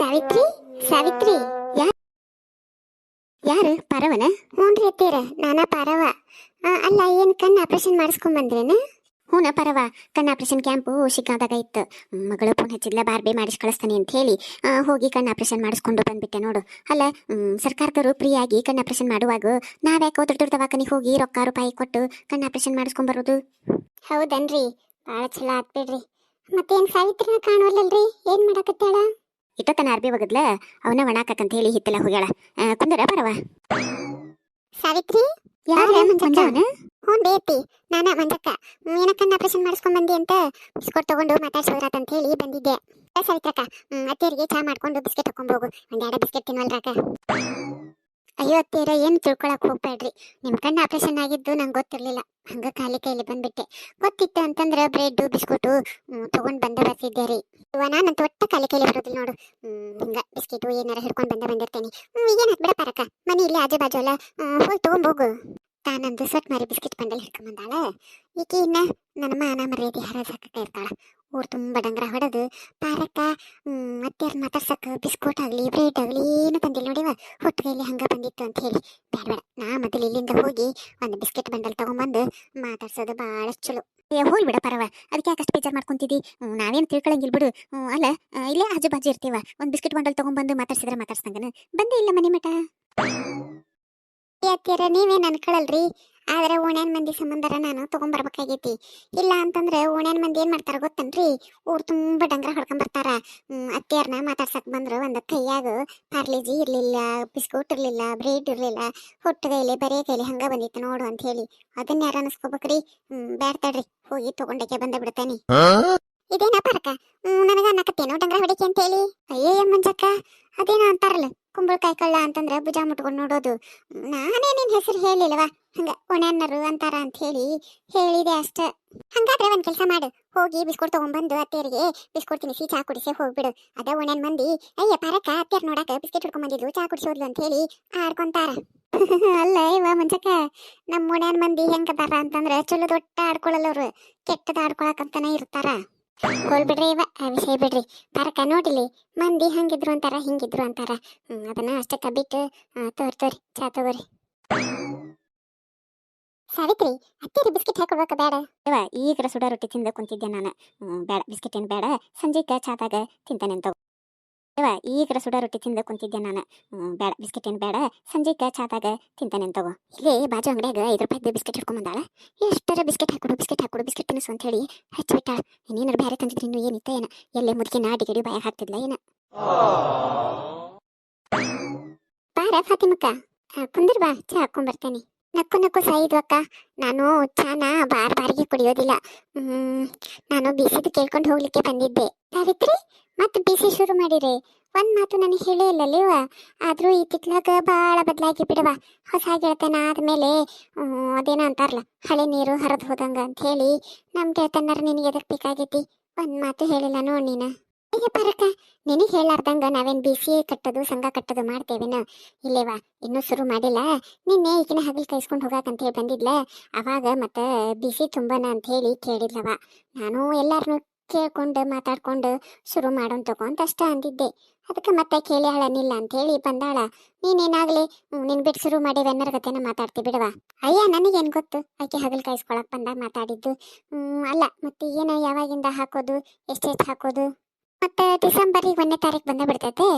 ಸಾವಿತ್ರಿ ಸಾವಿತ್ರಿ ಯಾರು ಯಾರು ಪರವನ? ಹ್ಞೂನ್ರಿ ಅತ್ತೀರ ನಾನಾ ಪರವ. ಅಲ್ಲ ಏನು ಕಣ್ಣು ಆಪರೇಷನ್ ಮಾಡಿಸ್ಕೊಂಡ್ ಬಂದ್ರೇನ? ಹ್ಞೂನ ಪರವ ಕಣ್ಣು ಆಪರೇಷನ್ ಕ್ಯಾಂಪು ಶಿಕಾದಾಗ ಇತ್ತು. ಮಗಳು ಫೋನ್ ಹಚ್ಚಿದ್ಲ ಬಾರ್ಬೆ ಮಾಡಿಸಿ ಕಳಿಸ್ತಾನೆ ಅಂತ ಹೇಳಿ. ಹೋಗಿ ಕಣ್ಣು ಆಪರೇಷನ್ ಮಾಡಿಸ್ಕೊಂಡು ಬಂದ್ಬಿಟ್ಟೆ ನೋಡು. ಅಲ್ಲ ಹ್ಮ್, ಸರ್ಕಾರದವರು ಫ್ರೀಯಾಗಿ ಕಣ್ಣು ಆಪರೇಷನ್ ಮಾಡುವಾಗ ನಾವ್ಯಾಕೆ ದೊಡ್ಡ ದೊಡ್ಡ ದವಾಖಾನಿಗೆ ಹೋಗಿ ರೊಕ್ಕ ರೂಪಾಯಿ ಕೊಟ್ಟು ಕಣ್ಣು ಆಪರೇಷನ್ ಮಾಡಿಸ್ಕೊಂಡ್ ಬರೋದು? ಹೌದನ್ರಿ ಭಾಳ ಚಲೋ ಆತ್ ಬಿಡ್ರಿ. ಮತ್ತೇನ್ ಸಾವಿತ್ರಿನ ಕಾಣುವಲ್ಲಲ್ರಿ? ಏನ್ ಮಾಡಕತ್ತಾಳ? ಇಟ್ಟತನ ಅರ್ಬಿ ಒಗದ್ಲ ಅವನ ಒಣಾಕಂತ ಹೇಳಿ ಹಿತ್ತಲ ಹೋಗ್ಯಾಳ. ಕುಂದರ ಬರವ ಸಾವಿತ್ರಿ ಯಾರ ಮಂಜವನ ಹ್ಞೂ ಬೇತಿ ನಾನ ಮಂಜಕ್ಕ. ಏನಕ್ಕನ್ನ ಆಪರೇಷನ್ ಮಾಡಿಸ್ಕೊಂಡ್ ಬಂದಿ ಅಂತ ಬಿಸ್ಕೊಟ್ ತಗೊಂಡು ಮಾತಾಡ್ಸೋದ್ರಾತ ಅಂತ ಹೇಳಿ ಬಂದಿದ್ದೆ. ಸಾವಿತ್ರಕ್ಕ ಅತ್ತೆಯರಿಗೆ ಚಾ ಮಾಡ್ಕೊಂಡು ಬಿಸ್ಕೆಟ್ ತಕೊಂಡ್ ಹೋಗು. ಒಂದ್ ಎರಡು ಬಿಸ್ಕೆಟ್ ತಿನ್ವಲ್ರಾಕ. ಅಯ್ಯೋ ಅತ್ತೆಯರ ಏನು ತಿಳ್ಕೊಳಕ್ ಹೋಗ್ಬೇಡ್ರಿ. ನಿಮ್ಮ ಕಣ್ಣ ಆಪರೇಷನ್ ಆಗಿದ್ದು ನಂಗೆ ಗೊತ್ತಿರಲಿಲ್ಲ. ಹಂಗೆ ಖಾಲಿ ಕೈಲಿ ಬಂದ್ಬಿಟ್ಟೆ. ಗೊತ್ತಿತ್ತು ಅಂತಂದ್ರೆ ಬ್ರೆಡ್ಡು ಬಿಸ್ಕೊಟು ತಗೊಂಡ್ ಬಂದ ಬರ್ತಿದ್ದೆ ರೀ. ನಾನಂತೂ ಒಟ್ಟ ಖಾಲಿ ಕೈಲಿ ಬರೋದಿಲ್ಲ ನೋಡು. ಹಿಂಗ ಬಿಸ್ಕಿಟು ಏನಾರ ಹಿಡ್ಕೊಂಡು ಬಂದ ಬಂದಿರ್ತೇನೆ. ಹ್ಮ್, ಹಾಕ್ಬಿಡ ಬಿಡ ಪರಕ ಮನೆ ಇಲ್ಲಿ ಆಜು ಬಾಜು ಅಲ್ಲ ಹೋಗಿ ತೊಗೊಂಬೋಗು ತಾನಂದು ಸೊಟ್ ಮಾರಿ ಬಿಸ್ಕಿಟ್ ಬಂಡಲ್ ಹಿಡ್ಕೊಂಡ್ ಈಕೆ ಈಕಿ ಇನ್ನ ನನ್ನ ಮಾನ ಮರ್ಯಾದೆ ಹರಾಜ್ ಹಾಕಕ್ಕೆ ಇರ್ತಾಳ. ಊರ್ ತುಂಬಾ ಡಂಗರ ಹೊಡೆದು, ಪಾರಕ್ಕ ಅತ್ತೆಯರ್ ಮಾತಾಡ್ಸಕ್ ಬಿಸ್ಕೋಟ್ ಆಗಲಿ, ಬ್ರೆಡ್ ಆಗಲಿ, ಏನು ತಂದಿಲ್ಲ ನೋಡಿವ ಹೊಟ್ಟು ಕೈಲಿ ಹಂಗ ಬಂದಿತ್ತು ಅಂತ ಹೇಳಿ. ಬೇಡ ಬೇಡ ನಾ ಮೊದಲು ಇಲ್ಲಿಂದ ಹೋಗಿ ಒಂದು ಬಿಸ್ಕೆಟ್ ಬಂಡಲ್ ತಗೊಂಬಂದು ಮಾತಾಡ್ಸೋದು ಭಾಳ ಚಲೋ. ಏ, ಹೋಲ್ ಬಿಡ ಪರವ. ಅದಕ್ಕೆ ಯಾಕಷ್ಟು ಬೇಜಾರು ಮಾಡ್ಕೊಂತಿದ್ದಿ ನಾವೇನು ತಿಳ್ಕೊಳಂಗಿಲ್ಲ ಬಿಡು. ಅಲ್ಲ ಇಲ್ಲೇ ಆಜು ಬಾಜು ಇರ್ತೀವ. ಒಂದು ಬಿಸ್ಕೆಟ್ ಬಂಡಲ್ ತಗೊಂಬಂದು ಮಾತಾಡ್ಸಿದ್ರೆ ಮಾತಾಡ್ಸಂಗನ. ಬಂದೇ ಇಲ್ಲ ಮನೆ ಮಠ. ಅತ್ತಿಯರ, ನೀವೇನ್ ಅನ್ಕೊಳಲ್ರಿ? ಆದ್ರೆ ಓಣ್ಯಾನ್ ಮಂದಿ ಸಂಬಂಧರ ನಾನು ತಗೊಂಡ್ಬರ್ಬೇಕಾಗೈತಿ ಇಲ್ಲ ಅಂತಂದ್ರೆ ಓಣ್ಯಾನ್ ಮಂದಿ ಏನ್ ಮಾಡ್ತಾರ ಗೊತ್ತನ್ರಿ? ಊರ್ ತುಂಬಾ ಡಂಗ್ರ ಹೊಡ್ಕೊಂಡ್ ಬರ್ತಾರ ಹ್ಮ್, ಅತ್ತೆಯರ್ನ ಮಾತಾಡ್ಸಕ್ ಬಂದ್ರು ಒಂದ್ ಕೈಯಾಗ ಪಾರ್ಲಿಜಿ ಇರ್ಲಿಲ್ಲ ಬಿಸ್ಕೂಟ್ ಇರ್ಲಿಲ್ಲ ಬ್ರೆಡ್ ಇರ್ಲಿಲ್ಲ ಹೊಟ್ಟು ಕೈಲಿ ಬರೇ ಕೈಲಿ ಹಂಗ ಬಂದಿತ್ತು ನೋಡು ಅಂತ ಹೇಳಿ. ಅದನ್ನ ಯಾರ ಅನ್ಸ್ಕೋಬೇಕ್ರಿ? ಹ್ಮ್ ಬ್ಯಾಡ್ ತಡ್ರಿ. ಹೋಗಿ ತಗೊಂಡಕ್ಕೆ ಬಂದ ಬಿಡ್ತೇನಿ ಇದೇನ ಪರಕ? ಹ್ಮ್ ನನಗ ಅನ್ನಕತ್ತೇನೋ ಡಂಗ್ರ ಹೊಡಿಕೆ ಅಂತ ಹೇಳಿ. ಅಯ್ಯೋ ಮಂಜಕ್ಕ ಅದೇನೋ ಅಂತಾರಲ್ಲ. ಕುಂಬಳಕಾಯಿ ಕಳ್ಳ ಅಂತಂದ್ರೆ ಭುಜ ಮುಟ್ಕೊಂಡು ನೋಡೋದು. ನಾನೇ ನಿನ್ ಹೆಸರು ಹೇಳಿಲ್ವಾ? ಹಂಗ ಒಣನ್ನರು ಅಂತಾರ ಅಂತ ಹೇಳಿ ಹೇಳಿದೆ ಅಷ್ಟ. ಹಂಗಾದ್ರೆ ಒಂದ್ ಕೆಲಸ ಮಾಡು. ಹೋಗಿ ಬಿಸ್ಕೊಟ್ ತಗೊಂಡ್ಬಂದು ಅತ್ತೆಯರಿಗೆ ಬಿಸ್ಕೊಟ್ ತಿನ್ನಿಸಿ, ಚಾ ಕುಡಿಸಿ ಹೋಗ್ಬಿಡು. ಅದ ಒಣನ್ ಮಂದಿ, ಅಯ್ಯ ಪರಕ ಅತ್ತೆಯರ್ ನೋಡಕ ಬಿಸ್ಕೆಟ್ ಹಿಡ್ಕೊಂಡ್ ಚಾ ಕುಡಿಸೋದ್ಲು ಅಂತ ಹೇಳಿ ಆಡ್ಕೊಂತಾರ. ಅಲ್ಲ ಇವ ಮಂಜಕ್ಕ ನಮ್ಮ ಒಣ್ಯಾನ್ ಮಂದಿ ಹೆಂಗದಾರ ಅಂತಂದ್ರೆ ಚಲೋ ದೊಡ್ಡ ಆಡ್ಕೊಳ್ಳಲ್ಲವ್ರು ಕೆಟ್ಟದ ಆಡ್ಕೊಳಕಂತಾನೆ ಇರ್ತಾರ. ಹೋಲ್ ಬಿಡ್ರಿ ಇವ. ವಿಷಯ ಬಿಡ್ರಿ. ಪರಕ ನೋಡಿಲಿ. ಮಂದಿ ಹಂಗಿದ್ರು ಅಂತಾರ, ಹಿಂಗಿದ್ರು ಅಂತಾರ. ಅದನ್ನ ಅಷ್ಟಕ್ಕ ಬಿಟ್ಟು ತೋರ್, ತೋರಿ, ಚಾ ತಗೋರಿ. ಸಾವಿತ್ರಿ ಅತ್ತೆರಿ ಬಿಸ್ಕಿಟ್ ಹಾಕೊಡ್ಬೇಕ ಬೇಡ. ಇವ ಈಗ ಸುಡ ರೊಟ್ಟಿ ತಿಂದ ಕುಂತಿದ್ದೆ ನಾನು. ಬೇಡ, ಬಿಸ್ಕೆಟ್ ಏನು ಬೇಡ. ಸಂಜೆಕ ಚಾದಾಗ ತಿಂತಾನೆ ಅಂತ ಇವ ಈಗ ಸುಡ ರೊಟ್ಟಿ ತಿಂದ ಕುಂತಿದ್ದೆ ನಾನು. ಬೇಡ, ಬಿಸ್ಕೆಟ್ ಏನು ಬೇಡ. ಸಂಜೆಕ ಚಾದಾಗ ತಿಂತಾನೆ ತಗೋ. ಇಲ್ಲೇ ಬಾಜು ಅಂಗಡಿಯಾಗ ಐದು ರೂಪಾಯಿ ಬಿಸ್ಕೆಟ್ ಹಿಡ್ಕೊಂಬಂದಾಳೆ. ಬಂದಾಳ ಎಷ್ಟರ ಬಿಸ್ಕಿಟ್ ಹಾಕೊಡು, ಬಿಸ್ಕೆಟ್ ಹಾಕೊಡು, ಬಿಸ್ಕೆಟ್ ತಿನ್ನಿಸು ಅಂತ ಹೇಳಿ ಹಚ್ಚಿಬಿಟ್ಟಾಳ. ಇನ್ನೇನಾರು ಬೇರೆ ತಂದಿದ್ರೆ ಇನ್ನು ಏನಿತ್ತ ಏನ? ಎಲ್ಲೇ ಮುದುಕಿ ನಾಡಿ ಗಡಿ ಬಾಯಾಗ ಹಾಕ್ತಿದ್ಲ ಏನ? ಬಾರ ಫಾತಿಮಕ್ಕ. ಕುಂದಿರ್ ಬಾ, ಚಾ ಹಾಕೊಂಡ್ ನಕ್ಕು ನಕ್ಕು ಸಾಯಿದ್ವು ಅಕ್ಕ. ನಾನು ಚಾನ ಬಾರ್ ಬಾರಿಗೆ ಕುಡಿಯೋದಿಲ್ಲ. ನಾನು ಬಿಸಿದು ಕೇಳ್ಕೊಂಡು ಹೋಗ್ಲಿಕ್ಕೆ ಬಂದಿದ್ದೆ. ಸಾವಿತ್ರಿ ಮತ್ತೆ ಬಿಸಿ ಶುರು ಮಾಡಿರಿ. ಒಂದ್ ಮಾತು ನನಗೆ ಹೇಳೇ ಇಲ್ಲಲ್ಲಿವ ಆದ್ರೂ ಈ ತಿತ್ಲಾಗ ಬಾಳ ಬದಲಾಗಿ ಬಿಡವ ಹೊಸ ಗೆಳತನ ಆದ್ಮೇಲೆ ಅದೇನೋ ಅಂತಾರಲ್ಲ, ಹಳೆ ನೀರು ಹರಿದು ಹೋದಂಗ ಅಂತ ಹೇಳಿ ನಮ್ ಗೆಳತನರ ನಿನಗೆ ಎದಕ್ ಬೇಕಾಗೈತಿ ಒಂದ್ ಮಾತು ಹೇಳಿಲ್ಲ ನೋಡ್ ನೀನ. ಪರಕ ನಿನಗೆ ಹೇಳಾರ್ದಂಗ ನಾವೇನ್ ಬಿಸಿ ಕಟ್ಟೋದು, ಸಂಘ ಕಟ್ಟೋದು ಮಾಡ್ತೇವೇನ? ಇಲ್ಲೇವಾ ಇನ್ನೂ ಶುರು ಮಾಡಿಲ್ಲ. ನಿನ್ನೆ ಈಗಿನ ಹಗಲ್ ಕೈಸ್ಕೊಂಡು ಹೋಗಾಕಂತ ಹೇಳಿ ಬಂದಿದ್ಲ. ಅವಾಗ ಮತ್ತೆ ಬಿಸಿ ತುಂಬನ ಅಂತ ಹೇಳಿ ಕೇಳಿದ್ಲವ ನಾನು ಎಲ್ಲಾರನು ಕೇಳ್ಕೊಂಡು ಮಾತಾಡ್ಕೊಂಡು ಶುರು ಮಾಡೋನ್ ತಗೋ ಅಂತ ಅಷ್ಟ ಅಂದಿದ್ದೆ. ಅದಕ್ಕೆ ಮತ್ತೆ ಕೇಳಿ ಹಾಳನಿಲ್ಲ ಅಂತ ಹೇಳಿ ಬಂದಾಳ. ನೀನೇನಾಗ್ಲಿ ನಿನ್ ಬಿಟ್ಟು ಶುರು ಮಾಡಿ ವೆನ್ನರ್ಗತೆನ ಮಾತಾಡ್ತಿ ಬಿಡವಾ ಅಯ್ಯ, ನನಗೇನ್ ಗೊತ್ತು? ಆಕೆ ಹಗಲ್ ಕಾಯಿಸ್ಕೊಳಕ್ ಬಂದಾಗ ಮಾತಾಡಿದ್ದು. ಅಲ್ಲ, ಮತ್ತೆ ಏನು ಯಾವಾಗಿಂದ ಹಾಕೋದು? ಎಷ್ಟೆಷ್ಟು ಹಾಕೋದು? ಮತ್ತೆ ಡಿಸೆಂಬರಿಗೆ ಒಂದನೇ ತಾರೀಕು ಬಂದ ಬಿಡ್ತೈತೆ.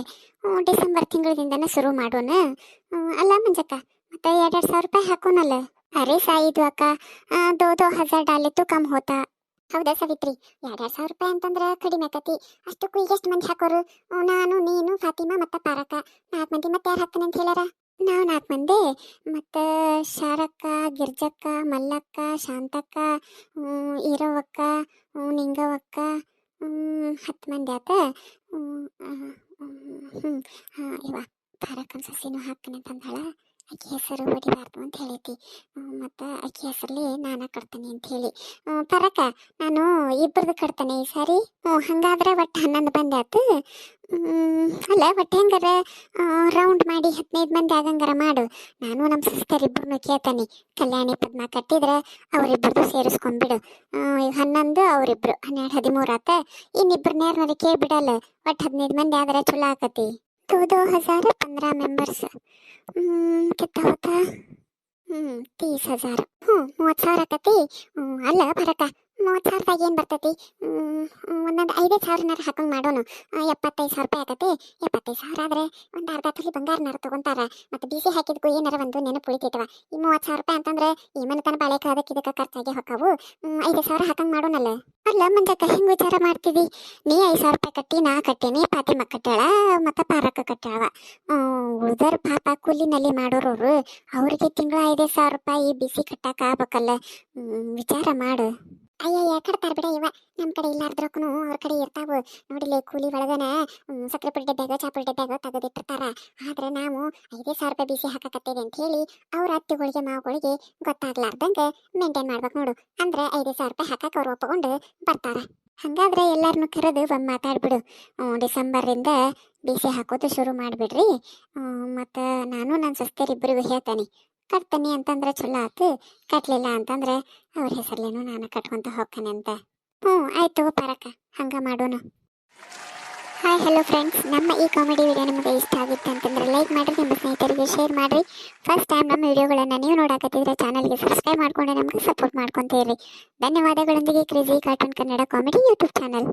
ಡಿಸೆಂಬರ್ ತಿಂಗಳಿಂದನೇ ಶುರು ಮಾಡೋಣ ಅಲ್ಲ ಮಂಜಕ್ಕ, ಮತ್ತೆ ಎರಡೆರಡು ಸಾವಿರ ರೂಪಾಯಿ ಹಾಕೋನಲ್ಲ? ಅರೆ ಸಾಯಿದು ಅಕ್ಕ. ದೋ ದೋ ಹಜಾರ್ ಡಾಲೆ ಕಮ್ ಹೋತಾ. ಹೌದಾ ಸವಿತ್ರಿ? ಎರಡೆರಡು ಸಾವಿರ ರೂಪಾಯಿ ಅಂತಂದ್ರೆ ಕಡಿಮೆ ಆಕತಿ. ಅಷ್ಟಕ್ಕೂ ಈಗ ಮಂದಿ ಹಾಕೋರು? ನಾನು, ನೀನು, ಫಾತಿಮಾ ಮತ್ತೆ ಪಾರಕ. ನಾಲ್ಕು ಮಂದಿ ಮತ್ತೆ ಯಾರು ಹಾಕ್ತಾನೆ ಅಂತ ಹೇಳ್ಯಾರ? ನಾವು ನಾಲ್ಕು ಮಂದಿ. ಮತ್ತು ಶಾರಕ್ಕ, ಗಿರ್ಜಕ್ಕ, ಮಲ್ಲಕ್ಕ, ಶಾಂತಕ್ಕ ಇರೋವಕ್ಕ ನಿಂಗವಕ್ಕ ಹತ್ತು ಮಂದಿ ಆತ. ಹ್ಞೂ ಇವ ಪಾರಕ್ಕನ ಸಸಿನೂ ಹಾಕ್ತಾನೆ ಅಂತಂದಾಳ ಅಕ್ಕಿ ಹೆಸರು ಹೊಡಿಬಾರ್ದು ಅಂತ ಹೇಳೈತಿ ಮತ್ತು ಅಕ್ಕಿ ಹೆಸರಲ್ಲಿ ನಾನು ಕಟ್ತೇನೆ ಅಂತ ಹೇಳಿ. ಪರಕ, ನಾನು ಇಬ್ಬರದು ಕಟ್ತೇನೆ ಈ ಸಾರಿ. ಹಂಗಾದ್ರೆ ಒಟ್ಟು ಹನ್ನೊಂದು ಬಂದೆ ಆತು. ಅಲ್ಲ, ಒಟ್ಟು ಹೆಂಗಾರ? ರೌಂಡ್ ಮಾಡಿ ಹದಿನೈದು ಮಂದಿ ಆಗಂಗಾರ ಮಾಡು. ನಾನು ನಮ್ಮ ಸಿಸ್ಟರ್ ಇಬ್ಬರನ್ನು ಕೇಳ್ತೇನೆ. ಕಲ್ಯಾಣಿ ಪದ್ಮ ಕಟ್ಟಿದ್ರೆ ಅವರಿಬ್ಬರದು ಸೇರಿಸ್ಕೊಂಡ್ಬಿಡು ಹನ್ನೊಂದು, ಅವರಿಬ್ರು. ಹನ್ನೆರಡು, ಹದಿಮೂರು ಆತ. ಇನ್ನಿಬ್ರು ಯಾರನ್ನ ಕೇಳ್ಬಿಡಲ್ಲ. ಒಟ್ಟು ಹದಿನೈದು ಮಂದಿ ಆದ್ರೆ ಚಲೋ ಆಕತಿ. ಟೂ ದೋ ಪಂದ್ರ ಮೆಂಬರ್ಸ್ ಎಷ್ಟಿತ್ತ ಅವತ್ತ ಹ್ಮ್ ತೀಸ್ ಹಜಾರ್. ಹ್ಞೂ ಮೂವತ್ತು ಸಾವಿರ ಆಕತಿ ಅಲ್ಲ ಬರಕ ಮೂವತ್ತು ಸಾವಿರದಾಗ ಏನು ಬರ್ತೈತಿ? ಒಂದೊಂದು ಐದೈದು ಸಾವಿರನಾರ ಹಾಕೊಂಡು ಮಾಡೋನು. ಎಪ್ಪತ್ತೈದು ಸಾವಿರ ರೂಪಾಯಿ ಆಗತ್ತೆ ಎಪ್ಪತ್ತೈದು ಸಾವಿರ ಆದ್ರೆ ಒಂದು ಅರ್ಧ ತೊಲಿ ಬಂಗಾರನಾರ ತಗೊಂತಾರ. ಮತ್ತು ಬಿಸಿ ಹಾಕಿದ್ಕು ಏನಾರ ಒಂದು ನೆನಪು ಉಳಿತೈತವ. ಈ ಮೂವತ್ತು ಸಾವಿರ ರೂಪಾಯಿ ಅಂತಂದ್ರೆ ಈ ಮನೆತನ ಬಾಳೆ ಅದಕ್ಕೆ ಇದಕ್ಕೆ ಖರ್ಚಾಗಿ ಹೊಕ್ಕವು. ಐದು ಸಾವಿರ ಹಾಕಂಗೆ ಮಾಡೋನಲ್ಲ. ಅಲ್ಲ, ಮಂಜಕ್ಕ, ಹೆಂಗೆ ವಿಚಾರ ಮಾಡ್ತೀವಿ ನೀ ಐದು ಸಾವಿರ ರೂಪಾಯಿ ಕಟ್ಟಿ, ನಾ ಕಟ್ಟೇನಿ ಫಾತಿಮಾ ಕಟ್ಟಾಳ ಮತ್ತು ಪಾರಕ್ಕ ಕಟ್ಟಾಳ ಉಳ್ದರ್ ಪಾಪ ಕೂಲಿನಲ್ಲಿ ಮಾಡೋರವ್ರು, ಅವ್ರಿಗೆ ತಿಂಗಳ ಐದೈದು ಸಾವಿರ ರೂಪಾಯಿ ಬಿಸಿ ಕಟ್ಟಾಕ ಆಗ್ಬೇಕಲ್ಲ. ವಿಚಾರ ಮಾಡು. ಅಯ್ಯಯ್ಯ ಕಡ್ತಾರ ಬಿಡ ಇವ. ನಮ್ಮ ಕಡೆ ಇಲ್ಲಾರ್ದ್ರಕ್ಕೂ ಅವ್ರ ಕಡೆ ಇರ್ತಾವ. ನೋಡಿಲ್ಲ ಕೂಲಿ ಒಳಗನ ಸಕ್ಕರೆ ಪುಡಿ ಡಬ್ಯಾಗ ಚಾಪುಡಿ ಡಬ್ಯಾಗ ತೆಗೆದಿಟ್ಟಿರ್ತಾರ. ಆದ್ರೆ ನಾವು ಐದೇ ಸಾವಿರ ರೂಪಾಯಿ ಬಿಸಿ ಹಾಕಕತ್ತೇವೆ ಅಂತ ಹೇಳಿ ಅವ್ರ ಅತ್ತಿಗಳಿಗೆ, ಮಾವುಗಳಿಗೆ ಗೊತ್ತಾಗ್ಲಾರ್ದಂಗೆ ಮೇಂಟೈನ್ ಮಾಡ್ಬೇಕು ನೋಡು. ಅಂದ್ರೆ ಐದೇ ಸಾವಿರ ರೂಪಾಯಿ ಹಾಕಕ್ಕೆ ಅವ್ರು ಒಪ್ಕೊಂಡು ಬರ್ತಾರ. ಹಂಗಾದ್ರೆ ಎಲ್ಲಾರನ್ನು ಕರೆದು ಒಂದು ಮಾತಾಡ್ಬಿಡು. ಡಿಸೆಂಬರಿಂದ ಬಿಸಿ ಹಾಕೋದು ಶುರು ಮಾಡಿಬಿಡ್ರಿ. ಮತ್ತು ನಾನು ನನ್ನ ಸಿಸ್ಟರ್ ಇಬ್ಬರಿಗೂ ಹೇಳ್ತೇನೆ. ಕಟ್ತೀನಿ ಅಂತಂದ್ರೆ ಚಲೋ ಆತು. ಕಟ್ಲಿಲ್ಲ ಅಂತಂದ್ರೆ ಅವ್ರ ಹೆಸರ್ಲೇನು ನಾನು ಕಟ್ಕೊಂತ ಹೋಗ್ತೇನೆ ಅಂತ. ಹ್ಞೂ, ಆಯ್ತು ಪರಕ ಹಂಗ ಮಾಡೋಣ ಹಾಯ್ ಹಲೋ ಫ್ರೆಂಡ್ಸ್ ನಮ್ಮ ಈ ಕಾಮಿಡಿ ವಿಡಿಯೋ ನಿಮಗೆ ಇಷ್ಟ ಆಗಿತ್ತು ಅಂತಂದ್ರೆ ಲೈಕ್ ಮಾಡಿರಿ, ನಿಮ್ಮ ಸ್ನೇಹಿತರಿಗೆ ಶೇರ್ ಮಾಡಿರಿ. ಫಸ್ಟ್ ಟೈಮ್ ನಮ್ಮ ವಿಡಿಯೋಗಳನ್ನು ನೀವು ನೋಡಕತ್ತಿದ್ರೆ ಚಾನಲ್ಗೆ ಸಬ್ಸ್ಕ್ರೈಬ್ ಮಾಡ್ಕೊಂಡು ನಮಗೆ ಸಪೋರ್ಟ್ ಮಾಡ್ಕೊತೀರಿ ಧನ್ಯವಾದಗಳೊಂದಿಗೆ crazy cartoon Kannada comedy YouTube channel